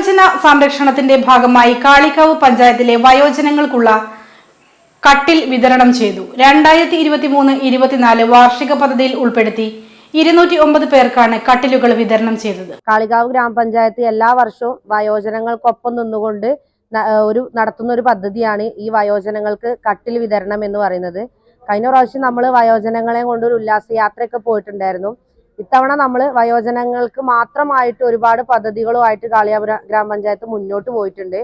വയോജന സംരക്ഷണത്തിന്റെ ഭാഗമായി കാളിക്കാവ് പഞ്ചായത്തിലെ വയോജനങ്ങൾക്കുള്ള കട്ടിൽ വിതരണം ചെയ്തു. രണ്ടായിരത്തി ഇരുപത്തി മൂന്ന് ഇരുപത്തിനാല് വാർഷിക പദ്ധതിയിൽ ഉൾപ്പെടുത്തി ഇരുന്നൂറ്റി ഒമ്പത് പേർക്കാണ് കട്ടിലുകൾ വിതരണം ചെയ്തത്. കാളികാവ് ഗ്രാമപഞ്ചായത്ത് എല്ലാ വർഷവും വയോജനങ്ങൾക്കൊപ്പം നിന്നുകൊണ്ട് ഒരു നടത്തുന്ന ഒരു പദ്ധതിയാണ് ഈ വയോജനങ്ങൾക്ക് കട്ടിൽ വിതരണം എന്ന് പറയുന്നത്. കഴിഞ്ഞ പ്രാവശ്യം നമ്മൾ വയോജനങ്ങളെ കൊണ്ട് ഒരു ഉല്ലാസയാത്രയൊക്കെ പോയിട്ടുണ്ടായിരുന്നു. ഇത്തവണ നമ്മൾ വയോജനങ്ങൾക്ക് മാത്രമായിട്ട് ഒരുപാട് പദ്ധതികളുമായിട്ട് കാളിയാപുര ഗ്രാമപഞ്ചായത്ത് മുന്നോട്ട് പോയിട്ടുണ്ട്.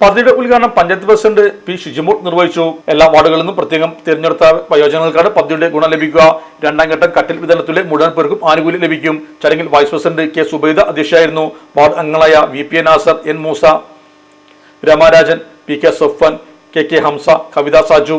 പദ്ധതിയുടെ ഉദ്ഘാടനം പഞ്ചായത്ത് പ്രസിഡന്റ് പി ഷിജിമോൾ നിർവഹിച്ചു. എല്ലാ വാർഡുകളിൽ നിന്നും പ്രത്യേകം തിരഞ്ഞെടുത്ത വയോജനങ്ങൾക്കാണ് പദ്ധതിയുടെ ഗുണം ലഭിക്കുക. രണ്ടാം ഘട്ടം കട്ടിൽ വിതരണത്തിലെ മുഴുവൻ പേർക്കും ആനുകൂല്യം ലഭിക്കും. ചടങ്ങിൽ വൈസ് പ്രസിഡന്റ് കെ സുബൈദ അധ്യക്ഷയായിരുന്നു. വാർഡ് അംഗങ്ങളായ V P N Nasar N Moosa Ramarajan P K Sofan K K Hamsa Kavitha Saju